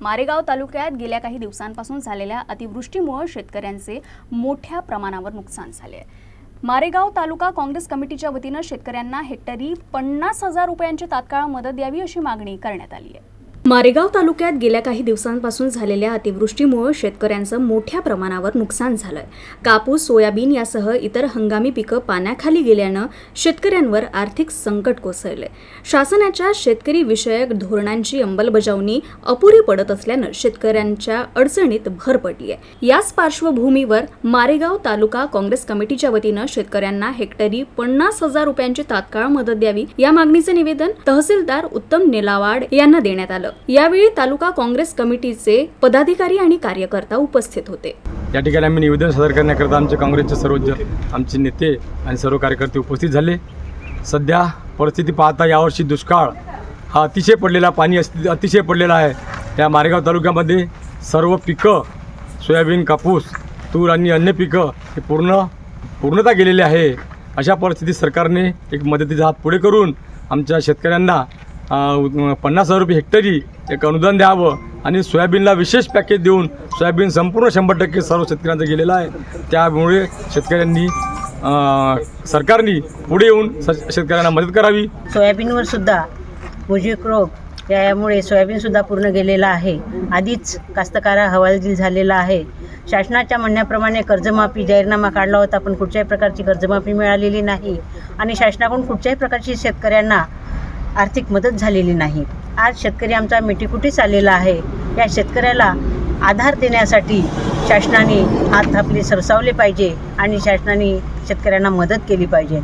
मारेगाव तालुक्यात गेल्या काही दिवसांपासून झालेल्या अतिवृष्टीमुळे शेतकऱ्यांचे मोठ्या प्रमाणावर नुकसान झाले. आहे मारेगाव तालुका काँग्रेस कमिटीच्या वतीनं शेतकऱ्यांना हेक्टरी पन्नास हजार रुपयांची तात्काळ मदत द्यावी अशी मागणी करण्यात आली आहे. मारेगाव तालुक्यात गेल्या काही दिवसांपासून झालेल्या अतिवृष्टीमुळे शेतकऱ्यांचं मोठ्या प्रमाणावर नुकसान झालंय. कापूस सोयाबीन यासह इतर हंगामी पिकं पाण्याखाली गेल्यानं शेतकऱ्यांवर आर्थिक संकट कोसळलंय. शासनाच्या शेतकरी विषयक धोरणांची अंमलबजावणी अपुरी पडत असल्यानं शेतकऱ्यांच्या अडचणीत भर पडली आहे याच पार्श्वभूमीवर मारेगाव तालुका काँग्रेस कमिटीच्या वतीनं शेतकऱ्यांना हेक्टरी पन्नास हजार रुपयांची तात्काळ मदत द्यावी या मागणीचं निवेदन तहसीलदार उत्तम नेलावाड यांना देण्यात आलं. यावेळी तालुका काँग्रेस कमिटीचे पदाधिकारी आणि कार्यकर्ता उपस्थित होते. या ठिकाणी आम्ही निवेदन सादर करण्याकरता आमचे काँग्रेसचे सर्व आमचे नेते आणि सर्व कार्यकर्ते उपस्थित झाले. सध्या परिस्थिती पाहता यावर्षी दुष्काळ हा अतिशय पडलेला पाणी अतिशय पडलेला आहे. या मारेगाव तालुक्यामध्ये सर्व पिकं सोयाबीन कापूस तूर आणि अन्य पिकं हे पूर्ण पूर्णता गेलेली आहे. अशा परिस्थितीत सरकारने एक मदतीचा हात पुढे करून आमच्या शेतकऱ्यांना पन्नास हजार रुपये हेक्टरी एक अनुदान द्यावं आणि सोयाबीनला विशेष पॅकेज देऊन सोयाबीन संपूर्ण शंभर टक्के सर्व शेतकऱ्यांचं गेलेलं आहे. त्यामुळे शेतकऱ्यांनी सरकारने पुढे येऊन स शेतकऱ्यांना मदत करावी. सोयाबीनवर सुद्धा मुजिक रोग यामुळे सोयाबीनसुद्धा पूर्ण गेलेला आहे. आधीच कास्तकारा हवालदिल झालेला आहे. शासनाच्या म्हणण्याप्रमाणे कर्जमाफी जाहीरनामा काढला होता पण कुठच्याही प्रकारची कर्जमाफी मिळालेली नाही. आणि शासनाकडून कुठच्याही प्रकारची शेतकऱ्यांना आर्थिक मदत झालेली नाही. आज शेतकरी आमचा मिठीकुटीस आलेला आहे. या शेतकऱ्याला आधार देण्यासाठी शासनाने हात आपले सरसावले पाहिजे आणि शासनाने शेतकऱ्यांना मदत केली पाहिजे.